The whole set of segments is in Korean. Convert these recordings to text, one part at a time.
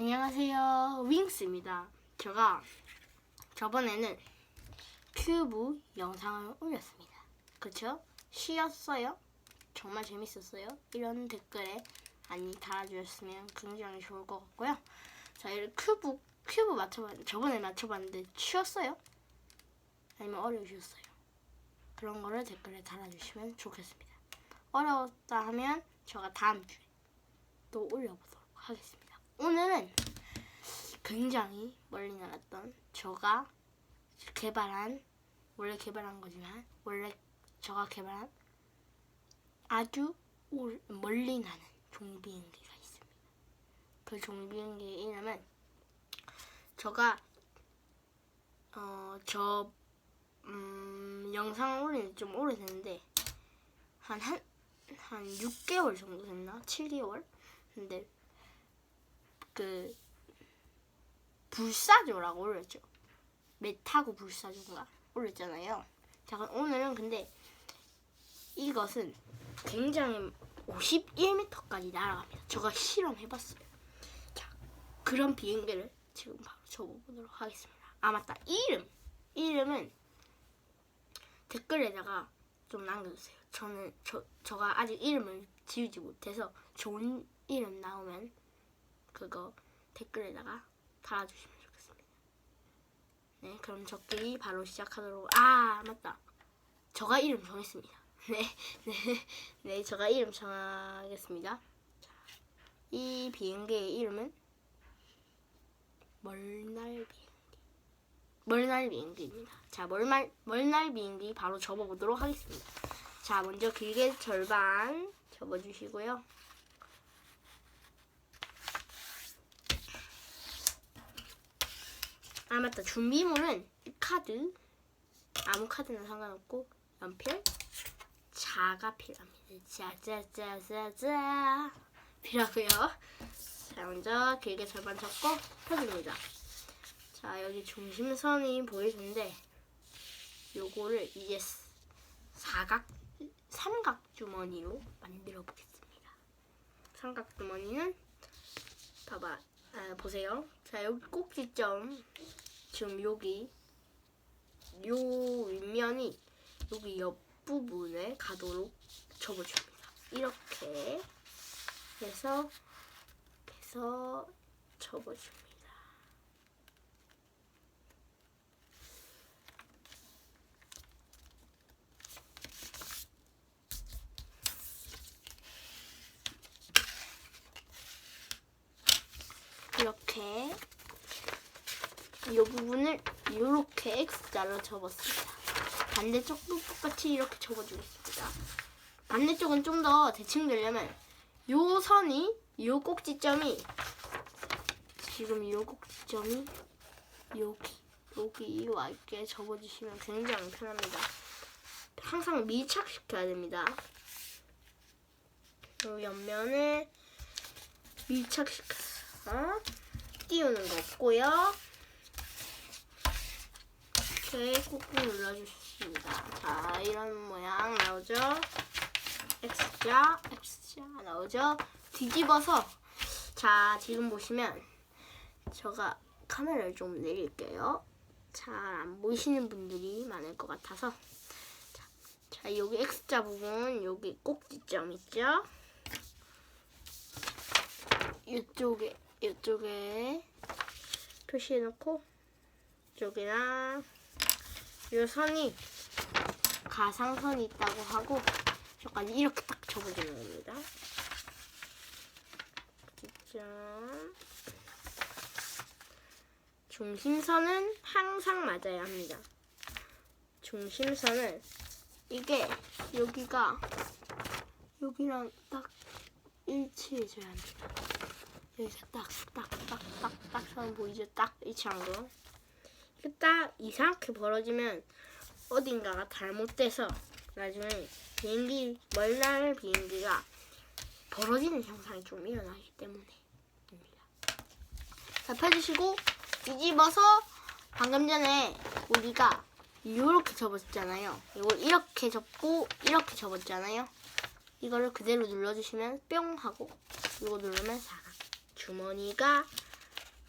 안녕하세요. 윙스입니다. 제가 저번에는 큐브 영상을 올렸습니다. 그쵸? 쉬었어요? 정말 재밌었어요? 이런 댓글에 많이 달아주셨으면 굉장히 좋을 것 같고요. 자, 이 큐브, 큐브 맞춰봤는데, 저번에 맞춰봤는데 쉬었어요? 아니면 어려우셨어요? 그런 거를 댓글에 달아주시면 좋겠습니다. 어려웠다 하면 제가 다음 주에 또 올려보도록 하겠습니다. 오늘은 굉장히 멀리 날았던 제가 개발한 원래 개발한 거지만 원래 제가 개발한 아주 올- 멀리 나는 종이 비행기가 있습니다. 그 종이 비행기의 이름은 제가 어저 음, 영상 올린 지좀 오래됐는데 한한 한 6개월 정도 됐나? 7개월? 근데 그 불사조라고 올렸죠. 메타고 불사조인가 올렸잖아요. 자 그럼 오늘은 근데 이것은 굉장히 51m까지 날아갑니다. 제가 실험해봤어요. 자 그런 비행기를 지금 바로 접어보도록 하겠습니다. 아 맞다 이름 이름은 댓글에다가 좀 남겨주세요. 저는 저 저가 아직 이름을 지우지 못해서 좋은 이름 나오면 그거 댓글에다가 달아주시면 좋겠습니다. 네, 그럼 저끼리 바로 시작하도록. 아 맞다. 저가 이름 정했습니다. 네, 네, 네, 저가 이름 정하겠습니다. 자, 이 비행기의 이름은 멀날 비행기. 멀날 비행기입니다. 자, 멀날 멀날 비행기 바로 접어보도록 하겠습니다. 자, 먼저 길게 절반 접어주시고요. 아 맞다. 준비물은 이 카드. 아무 카드나 상관없고 연필. 자가 필요합니다. 자자자자자. 필요하고요. 자 먼저 길게 절반 접고 펴줍니다. 자 여기 중심선이 보이는데 요거를 이제 사각 삼각 주머니로 만들어 보겠습니다. 삼각 주머니는 봐봐. 아, 보세요 자 여기 꼭지점 지금 여기 요 윗면이 여기 옆 부분에 가도록 접어줍니다. 이렇게 해서 해서 접어줍니다. 이렇게 이 부분을 이렇게 X자로 접었습니다. 반대쪽도 똑같이 이렇게 접어주겠습니다. 반대쪽은 좀 더 대칭 되려면 요 선이 요 꼭지점이 지금 요 꼭지점이 여기 여기 와 있게 접어주시면 굉장히 편합니다. 항상 밀착시켜야 됩니다. 요 옆면에 밀착시켜서 띄우는 거 없고요. 이렇게 꾹꾹 눌러주십니다. 자, 이런 모양 나오죠? X자, X자 나오죠? 뒤집어서 자, 지금 보시면 제가 카메라를 좀 내릴게요. 잘 안 보이시는 분들이 많을 것 같아서 자, 자, 여기 X자 부분 여기 꼭지점 있죠? 이쪽에 이쪽에 표시해 놓고 이쪽이랑 이 선이 가상선이 있다고 하고 저까지 이렇게 딱 접어주는 겁니다. 지점 중심선은 항상 맞아야 합니다. 중심선은 이게 여기가 여기랑 딱 일치해줘야 합니다. 여기서 딱 딱 딱 딱 딱 선 보이죠? 딱 일치한 거. 딱 이상하게 벌어지면 어딘가가 잘못돼서 나중에 비행기 멀날 비행기가 벌어지는 현상이 좀 일어나기 때문에입니다. 자 펴주시고 뒤집어서 방금 전에 우리가 이렇게 접었잖아요. 이걸 이렇게 접고 이렇게 접었잖아요. 이거를 그대로 눌러주시면 뿅 하고 이거 누르면 사각 주머니가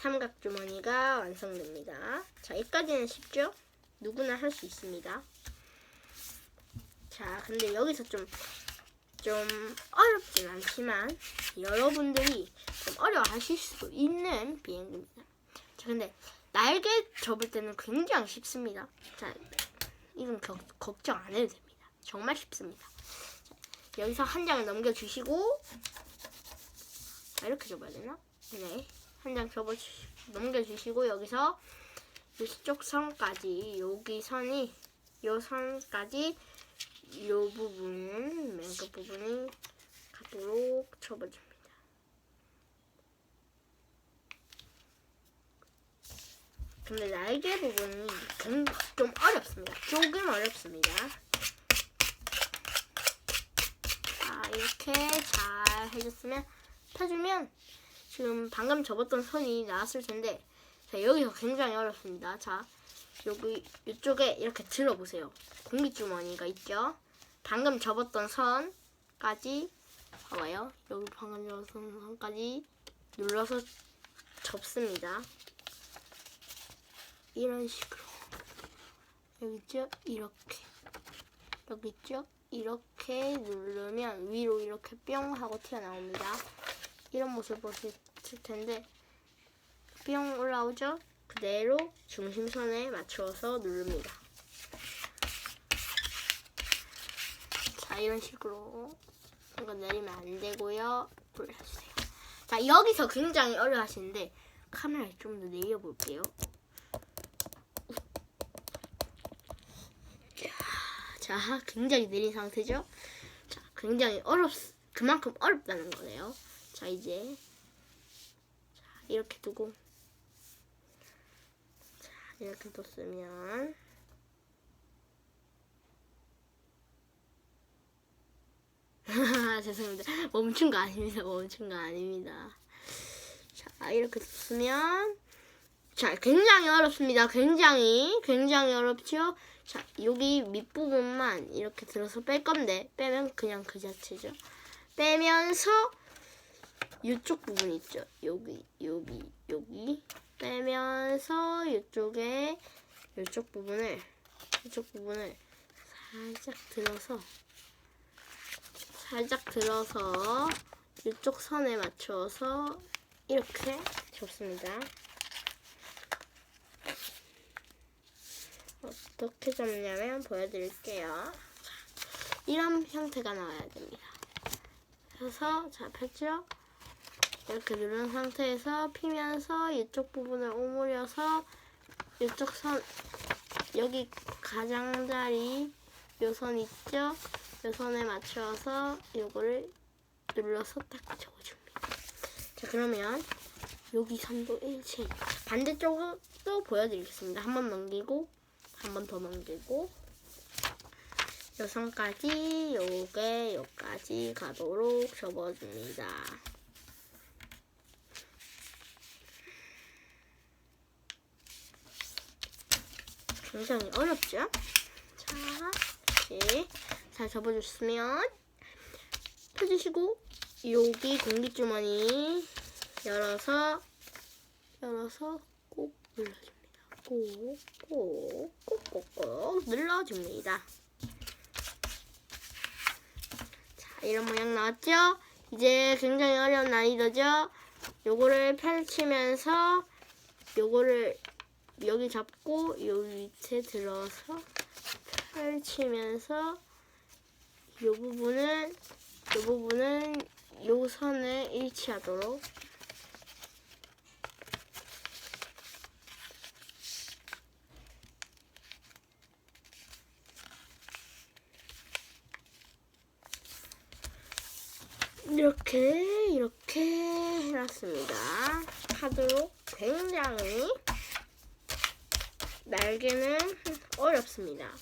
삼각 주머니가 완성됩니다. 자, 여기까지는 쉽죠? 누구나 할 수 있습니다. 자, 근데 여기서 좀, 좀 어렵진 않지만 여러분들이 좀 어려워하실 수도 있는 비행기입니다. 자, 근데 날개 접을 때는 굉장히 쉽습니다. 자, 이건 겨- 걱정 안 해도 됩니다. 정말 쉽습니다. 자, 여기서 한 장을 넘겨주시고 자, 이렇게 접어야 되나? 네. 한 장 접어 넘겨주시고 여기서 이쪽 선까지 여기 선이 요 선까지 요 부분 맨 끝 부분이 가도록 접어줍니다. 근데 날개 부분이 좀- 좀 어렵습니다. 조금 어렵습니다. 자 이렇게 잘 해줬으면 펴주면 지금 방금 접었던 선이 나왔을 텐데 자 여기서 굉장히 어렵습니다. 자 여기 이쪽에 이렇게 들어보세요. 공기 주머니가 있죠. 방금 접었던 선까지 봐봐요. 여기 방금 접었던 선까지 눌러서 접습니다. 이런 식으로 여기 있죠? 이렇게 여기 있죠? 이렇게 누르면 위로 이렇게 뿅 하고 튀어나옵니다. 이런 모습 보실 텐데 뿅 올라오죠? 그대로 중심선에 맞추어서 누릅니다. 자 이런 식으로 이거 내리면 안 되고요. 올려주세요. 자 여기서 굉장히 어려워하시는데 카메라를 좀 더 내려볼게요. 자 굉장히 내린 상태죠? 자 굉장히 어렵 그만큼 어렵다는 거네요. 자 이제 자, 이렇게 두고 자 이렇게 뒀으면 죄송합니다. 멈춘 거 아닙니다. 멈춘 거 아닙니다. 자 이렇게 뒀으면 자 굉장히 어렵습니다. 굉장히 굉장히 어렵죠. 자 여기 밑부분만 이렇게 들어서 뺄 건데 빼면 그냥 그 자체죠. 빼면서 이쪽 부분 있죠. 여기, 여기, 여기 빼면서 이쪽에 이쪽 부분을 이쪽 부분을 살짝 들어서 살짝 들어서 이쪽 선에 맞춰서 이렇게 접습니다. 어떻게 접냐면 보여드릴게요. 자, 이런 형태가 나와야 됩니다. 그래서 자 폈죠? 이렇게 누른 상태에서 피면서 이쪽 부분을 오므려서 이쪽 선 여기 가장자리 요선 있죠? 요 선에 맞춰서 요거를 눌러서 딱 접어줍니다. 자 그러면 여기 선도 일체 반대쪽도 보여드리겠습니다. 한 번 넘기고 한 번 더 넘기고 요 선까지 요게 요까지 가도록 접어줍니다. 굉장히 어렵죠? 자, 이렇게 잘 접어줬으면 펴주시고 여기 공기주머니 열어서 열어서 꼭 눌러줍니다. 꼭, 꼭, 꼭, 꼭, 꼭 눌러줍니다. 자, 이런 모양 나왔죠? 이제 굉장히 어려운 난이도죠? 요거를 펼치면서 요거를 여기 잡고 요 밑에 들어서 펼치면서 요 부분은 요 부분은 요 선을 일치하도록 이렇게 이렇게 해놨습니다. 하도록 굉장히 날개는 어렵습니다.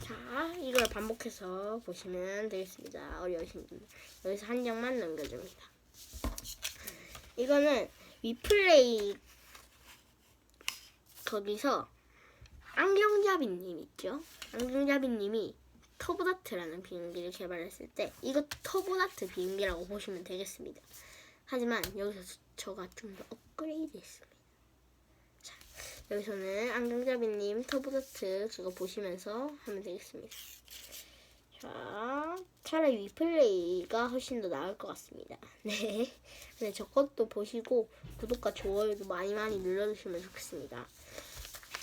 자, 이걸 반복해서 보시면 되겠습니다. 어려우신 분들 여기서 한 장만 넘겨줍니다. 이거는 위플레이 거기서 안경잡이님 있죠? 안경잡이님이 터보다트라는 비행기를 개발했을 때 이거 터보다트 비행기라고 보시면 되겠습니다. 하지만 여기서 저가 좀 더 업그레이드 했습니다. 여기서는 안경잡이님 터보다트 그거 보시면서 하면 되겠습니다. 자, 차라리 위플레이가 훨씬 더 나을 것 같습니다. 네. 네, 저 것도 보시고 구독과 좋아요도 많이 많이 눌러주시면 좋겠습니다.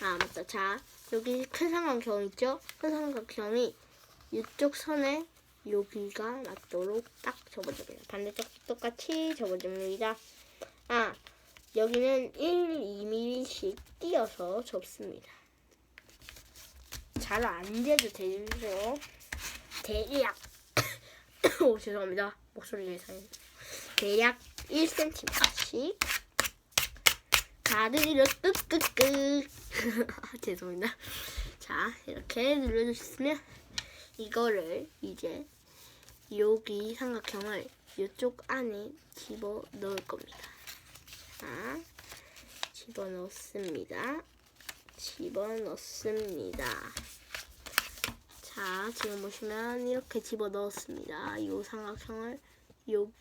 아, 맞다. 자, 여기 큰 삼각형 있죠? 큰 삼각형이 이쪽 선에 여기가 맞도록 딱 접어줍니다. 반대쪽도 똑같이 접어줍니다. 아, 여기는 1, 2mm씩 띄어서 접습니다. 잘 안 돼도 되죠. 대략 오 죄송합니다. 목소리가 이상해. 대략 1cm씩 가르르 끄끄끄 죄송합니다. 자 이렇게 눌러주셨으면 이거를 이제 여기 삼각형을 이쪽 안에 집어 넣을 겁니다. 자, 집어 넣습니다. 집어 넣습니다. 자, 지금 보시면 이렇게 집어 넣었습니다. 이 삼각형을 요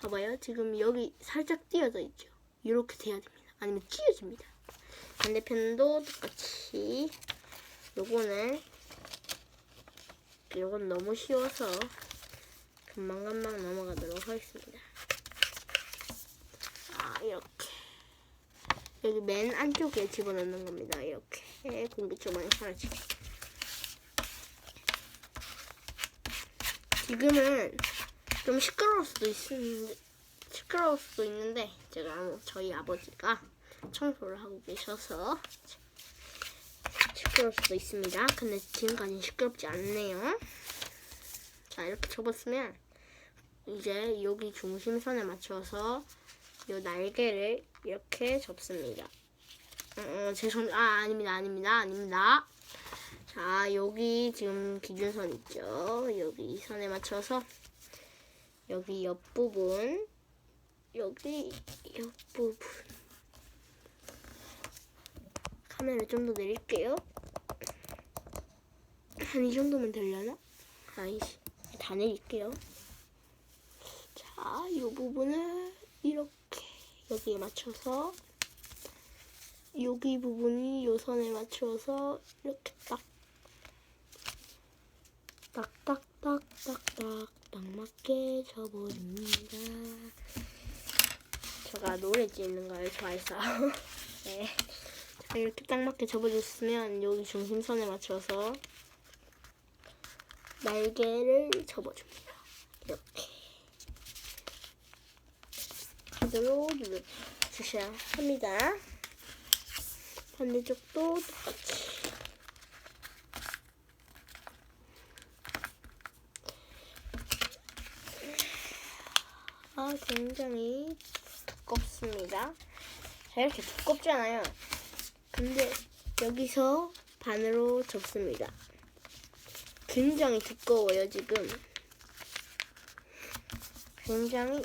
봐봐요. 지금 여기 살짝 띄어져 있죠. 이렇게 돼야 됩니다. 아니면 찢어집니다. 반대편도 똑같이 요거는 요건 너무 쉬워서 금방금방 넘어가도록 하겠습니다. 아, 이렇게. 여기 맨 안쪽에 집어넣는 겁니다. 이렇게. 공기 좀 많이 사라지게. 지금은 좀 시끄러울 수도 있는데, 시끄러울 수도 있는데, 제가 저희 아버지가 청소를 하고 계셔서 시끄러울 수도 있습니다. 근데 지금까지는 시끄럽지 않네요. 자, 이렇게 접었으면 이제 여기 중심선에 맞춰서 이 날개를 이렇게 접습니다. 어, 어, 죄송, 아, 아닙니다, 아닙니다, 아닙니다. 자, 여기 지금 기준선 있죠? 여기 이 선에 맞춰서 여기 옆부분, 여기 옆부분. 카메라 좀 더 내릴게요. 한 이 정도면 되려나? 아이씨, 다 내릴게요. 자, 이 부분을 이렇게 여기에 맞춰서 여기 부분이 요 선에 맞춰서 이렇게 딱 딱딱딱딱딱 딱 맞게 접어줍니다. 제가 노래 짓는 걸 좋아해서 네. 자, 이렇게 딱 맞게 접어줬으면 여기 중심선에 맞춰서 날개를 접어줍니다. 이렇게 하도록 눌러주셔야 합니다. 반대쪽도 똑같이. 아, 굉장히 두껍습니다. 자, 이렇게 두껍잖아요. 근데 여기서 반으로 접습니다. 굉장히 두꺼워요, 지금. 굉장히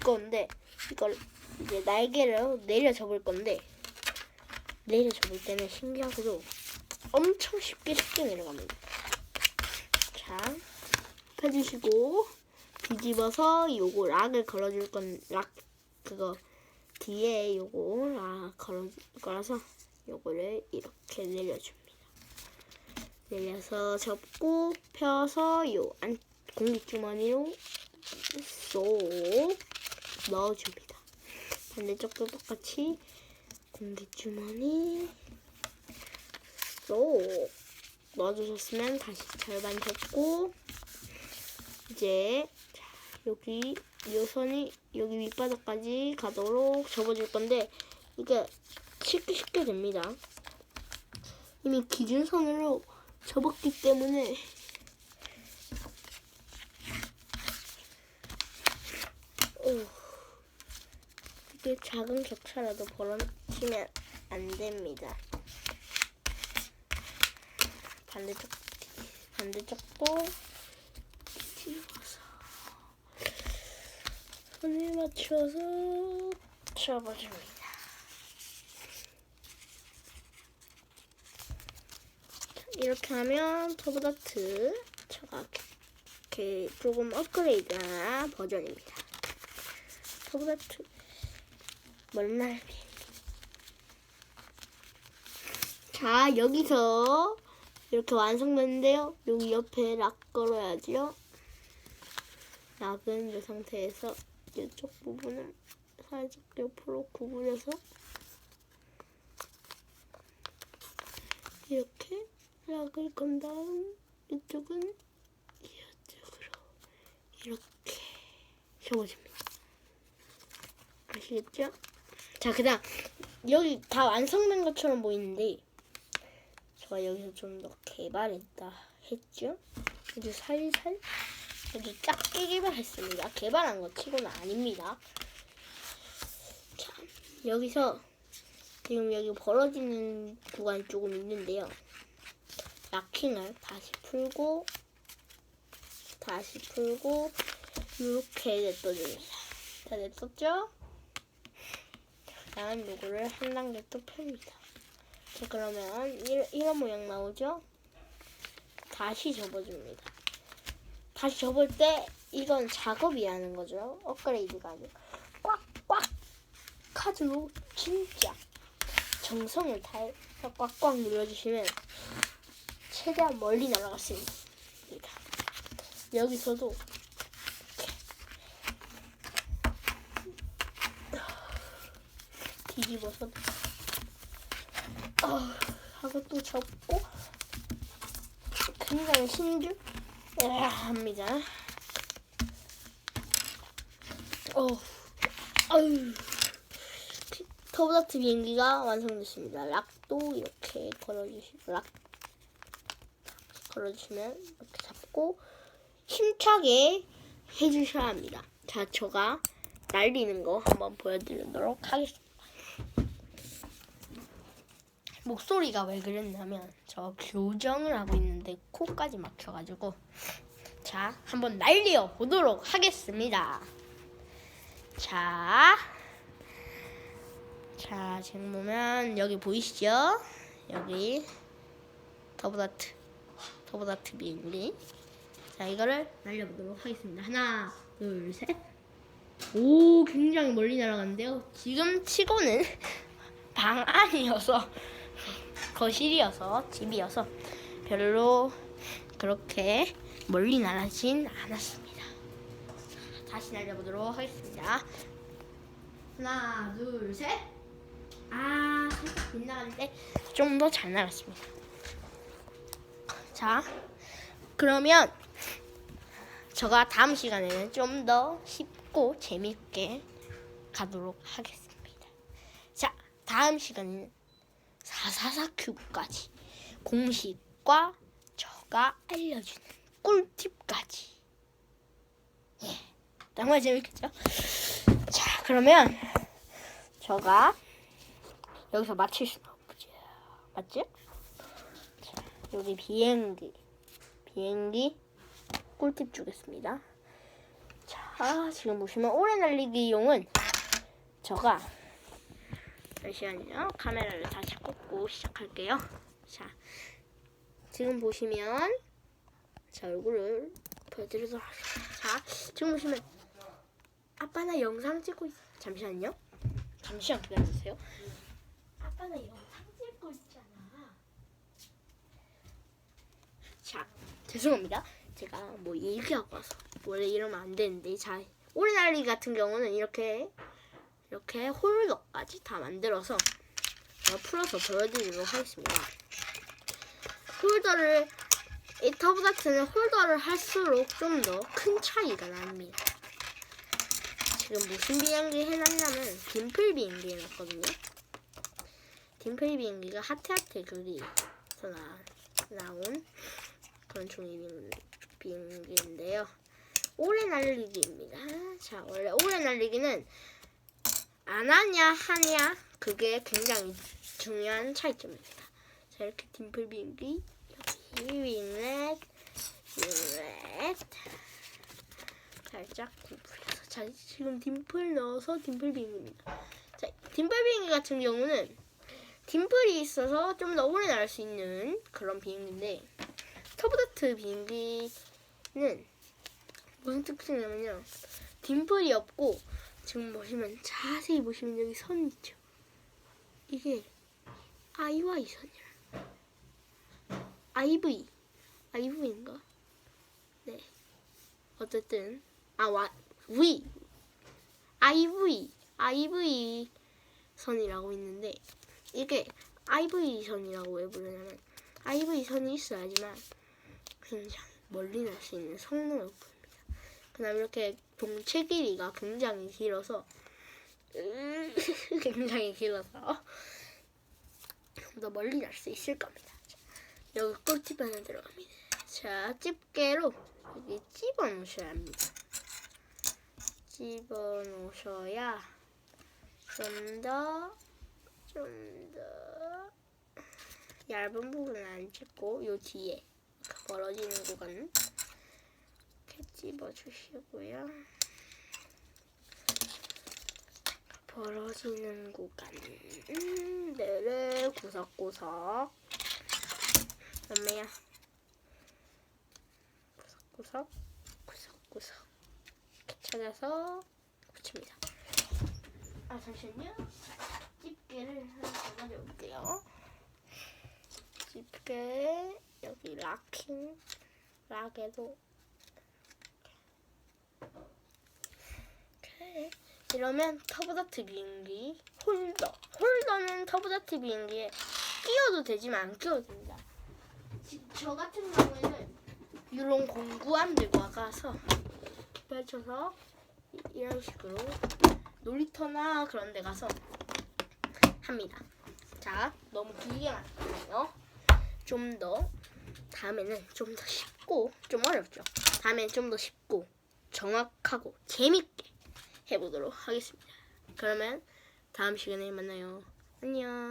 두꺼운데 이걸 이제 날개를 내려 접을 건데 내려 접을 때는 신기하게도 엄청 쉽게 쉽게 내려갑니다. 자, 펴주시고 뒤집어서 요거 락을 걸어줄 건 락 그거 뒤에 요거 락 걸어줄 거라서 요거를 이렇게 내려줍니다. 내려서 접고 펴서 요 안 공기주머니로 쏙 넣어줍니다. 반대쪽도 똑같이 공기주머니 쏙 넣어주셨으면 다시 절반 접고 이제 자, 여기 요 선이 여기 밑바닥까지 가도록 접어줄 건데 이게 쉽게 쉽게 됩니다. 이미 기준선으로 접었기 때문에 오, 이게 작은 격차라도 벌어지면 안 됩니다. 반대쪽 반대쪽도 뒤집어서 손을 맞춰서 접어줍니다. 자, 이렇게 하면 터보다트 제가 이렇게 조금 업그레이드한 버전입니다. 터보다트 멀날비 자, 여기서 이렇게 완성됐는데요. 여기 옆에 락 걸어야죠. 락은 이 상태에서 이쪽 부분을 살짝 옆으로 구부려서 이렇게 락을 건 다음 이쪽은 이쪽으로 이렇게 접어줍니다. 아시겠죠? 자, 그 다음 여기 다 완성된 것처럼 보이는데 제가 여기서 좀 더 개발했다 했죠? 아주 살살 아주 작게 개발했습니다. 개발한 것 치고는 아닙니다. 자, 여기서 지금 여기 벌어지는 구간이 조금 있는데요. 락킹을 다시 풀고 다시 풀고 이렇게 냅둬줍니다. 다 냅뒀죠? 다음 요거를 한 단계 또 펴니다. 자, 그러면 이, 이런 모양 나오죠? 다시 접어줍니다. 다시 접을 때 이건 작업이 하는 거죠. 업그레이드가 아니고 꽉꽉 카드로 진짜 정성을 다해서 꽉꽉 눌러주시면 최대한 멀리 날아갈 수 있습니다. 여기서도 뒤집어서 어, 하고 또 접고 굉장히 힘줄 합니다. 어, 아유, 터보다트 비행기가 완성됐습니다. 락도 이렇게 걸어주시고 락 걸어주시면 이렇게 잡고 힘차게 해주셔야 합니다. 자, 제가 날리는 거 한번 보여드리도록 하겠습니다. 목소리가 왜 그랬냐면 저 교정을 하고 있는데 코까지 막혀가지고 자 한번 날려 보도록 하겠습니다. 자, 자 지금 보면 여기 보이시죠? 여기 더보다트 더보다트 비행기 자 이거를 날려보도록 하겠습니다. 하나 둘 셋. 오 굉장히 멀리 날아가는데요. 지금 치고는 방 안이어서 거실이어서 집이어서 별로 그렇게 멀리 날아진 않았습니다. 다시 날려보도록 하겠습니다. 하나, 둘, 셋. 아, 살짝 빗나갔는데 좀 더 잘 나갔습니다. 자, 그러면 제가 다음 시간에는 좀 더 쉽고 재밌게 가도록 하겠습니다. 자, 다음 시간에는 444 큐브까지 공식과 저가 알려주는 꿀팁까지 예 정말 재밌겠죠? 자 그러면 저가 여기서 마칠 수는 없죠 맞지? 자 여기 비행기 비행기 꿀팁 주겠습니다 자 지금 보시면 오래 날리기용은 저가 잠시만요. 카메라를 다시 꽂고 시작할게요. 자, 지금 보시면 제 얼굴을 하겠습니다. 자, 지금 보시면 아빠 나 영상 찍고 있... 잠시만요. 잠시만 기다려주세요. 아빠 나 영상 찍고 있잖아. 자, 죄송합니다. 제가 뭐 얘기하고 와서 원래 이러면 안 되는데 자, 오래 날리기 같은 경우는 이렇게 이렇게 홀더까지 다 만들어서 풀어서 보여드리도록 하겠습니다. 홀더를 이 터보다트는 홀더를 할수록 좀 더 큰 차이가 납니다. 지금 무슨 비행기 해놨냐면 딤플 비행기 해놨거든요. 딤플 비행기가 하트하트 글이에서 나, 나온 그런 종이 비행기인데요. 오래 날리기입니다. 자, 원래 오래 날리기는 안 하냐 하냐 그게 굉장히 중요한 차이점입니다. 자 이렇게 딤플 비행기 여기 윙렛 윙렛 살짝 딤플해서 자 지금 딤플 넣어서 딤플 비행기입니다. 자 딤플 비행기 같은 경우는 딤플이 있어서 좀 더 오래 날 수 있는 그런 비행기인데 터보다트 비행기는 무슨 특징이냐면요 딤플이 없고 지금 보시면 자세히 보시면 여기 선 있죠. 이게 아이와이 선이에요. IV IV인가? 네. 어쨌든 아 와, V IV IV 선이라고 있는데 이게 IV 선이라고 왜 부르냐면 IV 선이 있어야지만 굉장히 멀리 날 수 있는 성능을. 그다음 이렇게 동체 길이가 굉장히 길어서 으, 굉장히 길어서 좀더 멀리 날 수 있을 겁니다. 자, 여기 꿀팁 하나 들어갑니다. 자, 집게로 여기 집어 놓으셔야 합니다. 집어 놓으셔야 좀 더, 좀 더 얇은 부분은 안 찍고 요 뒤에 벌어지는 구간 이 집어 주시고요. 벌어지는 구간들을 구석구석 엄마야 구석구석 구석구석 이렇게 찾아서 붙입니다. 아 잠시만요. 집게를 하나 더 가져올게요. 집게 여기 락킹 락에도 이러면 터보다트 비행기 홀더 홀더는 터보다트 비행기에 끼워도 되지만 안 끼워도 됩니다. 지- 저 같은 경우에는 이런 공구함 들고 가서 펼쳐서 이- 이런 식으로 놀이터나 그런 데 가서 합니다. 자, 너무 길게 만들어요. 좀 더 다음에는 좀 더 쉽고 좀 어렵죠. 다음에는 좀더 쉽고 정확하고 재밌게 해보도록 하겠습니다. 그러면 다음 시간에 만나요. 안녕.